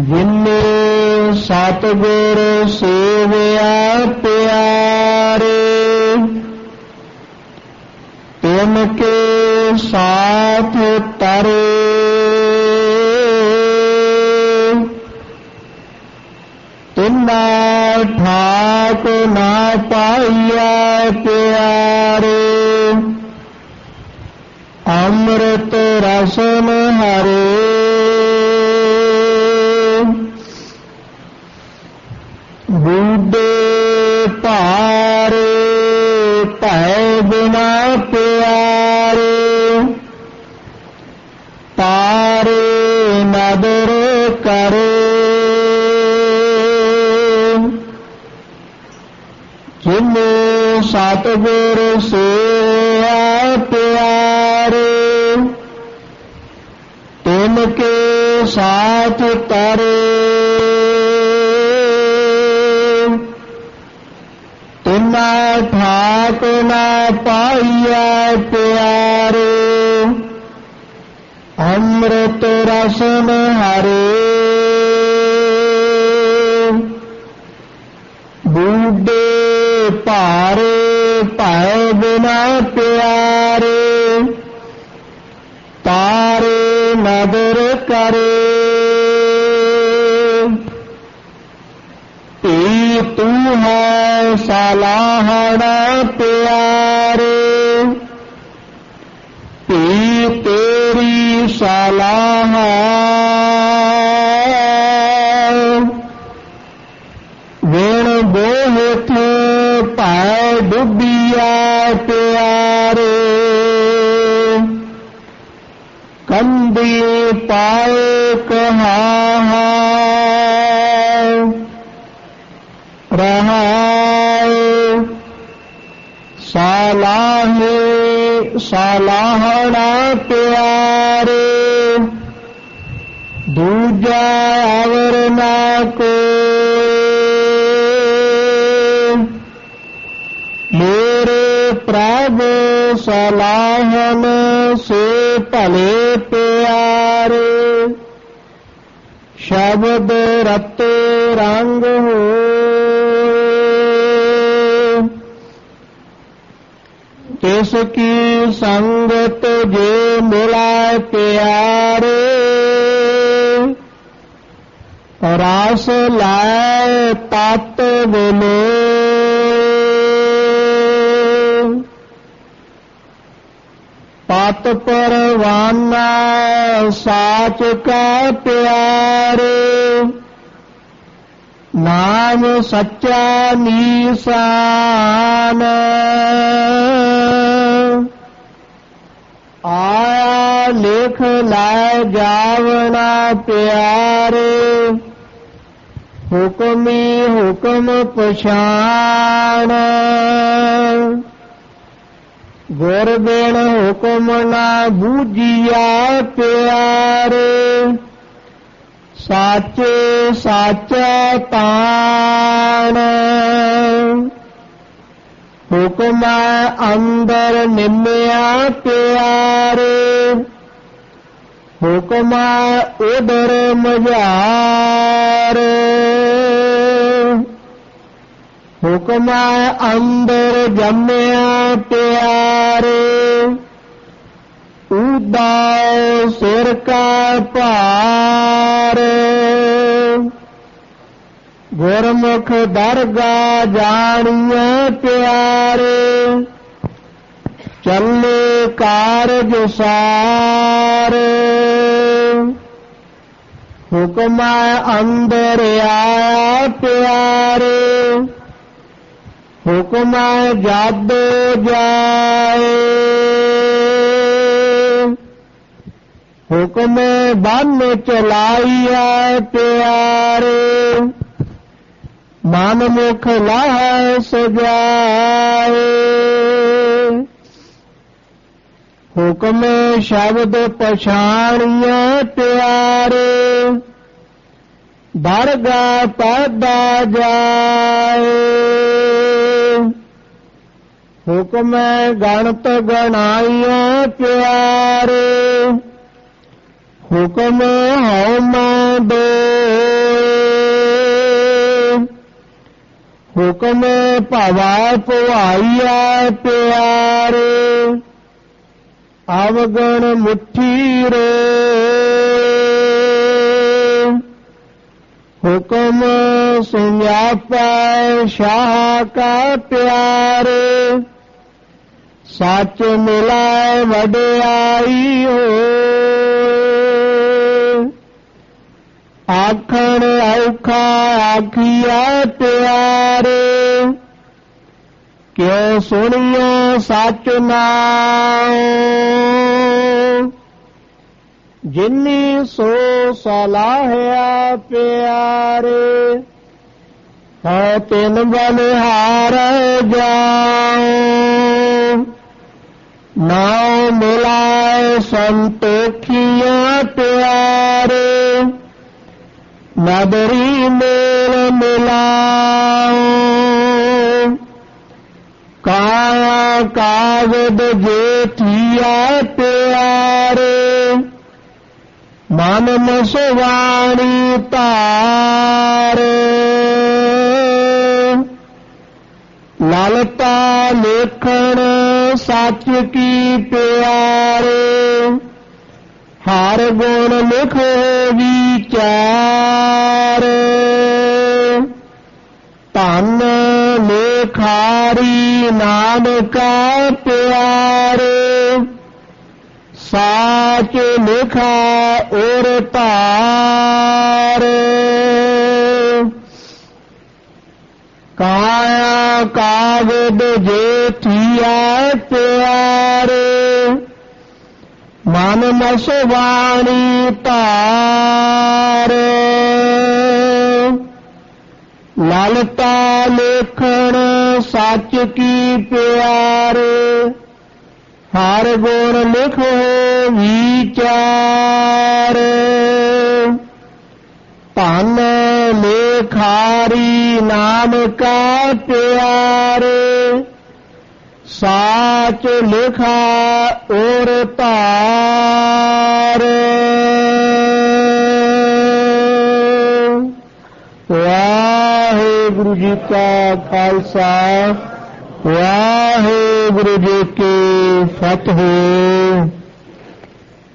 ਜਿਨੇ ਸਤਿਗੁਰ ਸੇਵਿਆ ਪਿਆਰੇ, ਤਿਨ ਕੇ ਸਾਥ ਤਰੇ। ਤਿਨਾ ਠਾਕ ਨਾ ਪਾਈਆ ਪਿਆਰੇ, ਅੰਮ੍ਰਿਤ ਰਸਨ ਹਰੇ। ਤਾਰੇ ਨਦਰ ਕਰੇ। ਜਿਨੇ ਸਤਿਗੁਰ ਸੇਆ ਪਿਆਰੇ, ਤਿਨ ਕੇ ਸਾਥ ਤਰੇ। ਤਿਨਾ ਠਾਕ ਨਾ ਪਾਈਆ ਪਿਆਰੇ। ਅੰਮ੍ਰਿਤ ਰਸਮ ਹਰੇ। ਬੂਡੇ ਭਾਰੇ ਭੈ ਬਿਨਾ ਪਿਆਰੇ। ਤਾਰੇ ਨਦਰ ਕਰੇ। ਏ ਤੂੰ ਹੈ ਸਲਾਹਣਾ ਪਿਆਰੇ। ਡੁੱਬਿਆ ਪਿਆਰੇ। ਕੰਦੀ ਪਾਏ ਕਹਾ ਰਹਾਏ ਸਾਲਾਹੇ ਸਾਲਾਹਣਾ ਪਿਆਰੇ। ਦੂਜਾ ਸਲਾਹਨ ਸੇ ਭਲੇ ਪਿਆਰੇ। ਸ਼ਬਦ ਰਤੇ ਰੰਗ ਹੋਏ। ਤਿਸ ਕੀ ਸੰਗਤ ਜੇ ਮਿਲਾ ਪਿਆਰੇ। ਰਸ ਲਾਇ ਤਤ ਬਿਲੇ ਪਤ ਪਰਵਾਨਾ, ਸਾਚ ਕਾ ਪਿਆਰੇ। ਨਾਮ ਸੱਚਾ ਨੀਸਾਨ। ਆਇਆ ਲਿਖ ਲੈ ਜਾਵਣਾ ਪਿਆਰੇ। ਹੁਕਮੀ ਹੁਕਮ ਪਛਾਣ। ਗੁਰ ਬਿਨ ਹੁਕਮ ਨਾ ਬੂਝਿਆ ਪਿਆਰੇ। ਸਾਚੇ ਸਾਚ ਤਾਣ। ਹੁਕਮ ਅੰਦਰ ਨਿਮਿਆ ਪਿਆਰੇ। ਹੁਕਮ ਉਦਰ ਮਝਾਰ। ਹੁਕਮ ਅੰਦਰ ਜੰਮਿਆ ਪਿਆਰੇ। ਉਦਾ ਸਿਰ ਕਾ ਭਾਰ। ਗੁਰਮੁਖ ਦਰਗਾ ਜਾਣੀਏ ਪਿਆਰੇ। ਚੱਲੇ ਕਾਰਜ ਸਾਰ। ਹੁਕਮ ਅੰਦਰ ਆਇਆ ਪਿਆਰੇ। ਹੁਕਮ ਜਦ ਜਾਏ। ਹੁਕਮ ਬੰਨ ਚਲਾਈਐ ਪਿਆਰੇ। ਮਨ ਮੁਖ ਲਾਹ ਸਜਾਏ। ਹੁਕਮ ਸ਼ਬਦ ਪਛਾਣੀਐ ਪਿਆਰੇ। ਦਰਗਾ ਪੈਦਾ ਜਾਏ। ਹੁਕਮ ਗਣਤ ਗਣਾਈਐ ਪਿਆਰੇ। ਹੁਕਮ ਹਉਮੈ ਦੋਏ। ਹੁਕਮ ਭਵਾ ਭਵਾਈਐ ਪਿਆਰੇ। ਅਵਗਣ ਮੁਠੀ ਰੇ। ਹੁਕਮ ਸੁਨਿਆਪੈ ਸ਼ਾਹ ਕਾ ਪਿਆਰ। ਸੱਚ ਮਿਲਾਏ ਵਡਿਆਈ ਹੋਏ। ਆਖਣ ਔਖਾ ਆਖੀਆ ਪਿਆਰ। ਕਿਉ ਸੁਣਿਓ ਸੱਚ ਨਾਮ ਜਿਨੀ ਸੋ ਸਲਾਹਿਆ ਪਿਆਰੇ, ਹੈ ਤਿਨ ਬਲਿਹਾਰ ਜਾਉ। ਨਾਉ ਮਿਲਾਏ ਸੰਤੋਖੀਆਂ ਪਿਆਰੇ ਨਦਰੀ ਮੇਲ ਮਿਲਾਉ। ਕਾਇਆ ਕਾਗਦ ਜੇਠੀਆ ਪਿਆਰੇ ਮਨ ਮਸਵਾਣੀ ਤਾਰੇ ਲਲਤਾ ਲੇਖਣ ਸੱਚ ਕੀ ਪਿਆਰੇ। ਹਰ ਗੁਣ ਲਿਖੋ ਵਿਚਾਰ। ਧਨ ਲੇਖਾਰੀ ਨਾਨਕਾ ਪਿਆਰੇ। ਸਾਚ ਲਿਖਾ ਔਰ ਧਾਰ ਕਾਇਆ ਕਾਗਦ ਜੇਠੀਆ ਪਿਆਰੇ ਮਨ ਮਸਵਾਣੀ ਧਾਰ ਲਲਤਾ ਲੇਖਣ ਸੱਚ ਕੀ ਪਿਆਰੇ ਹਰ ਗੁਣ ਲਿਖੋ ਵਿਚਾਰ। ਧਨ ਲੇਖਾਰੀ ਨਾਮ ਕਾ ਪਿਆਰੇ। ਸਾਚ ਲਿਖਾ ਔਰ ਧਾਰ। ਵਾਹਿਗੁਰੂ ਜੀ ਕਾ ਖਾਲਸਾ, ਵਾਹਿਗੁਰੂ ਜੀ ਕੀ ਫਤਿਹ।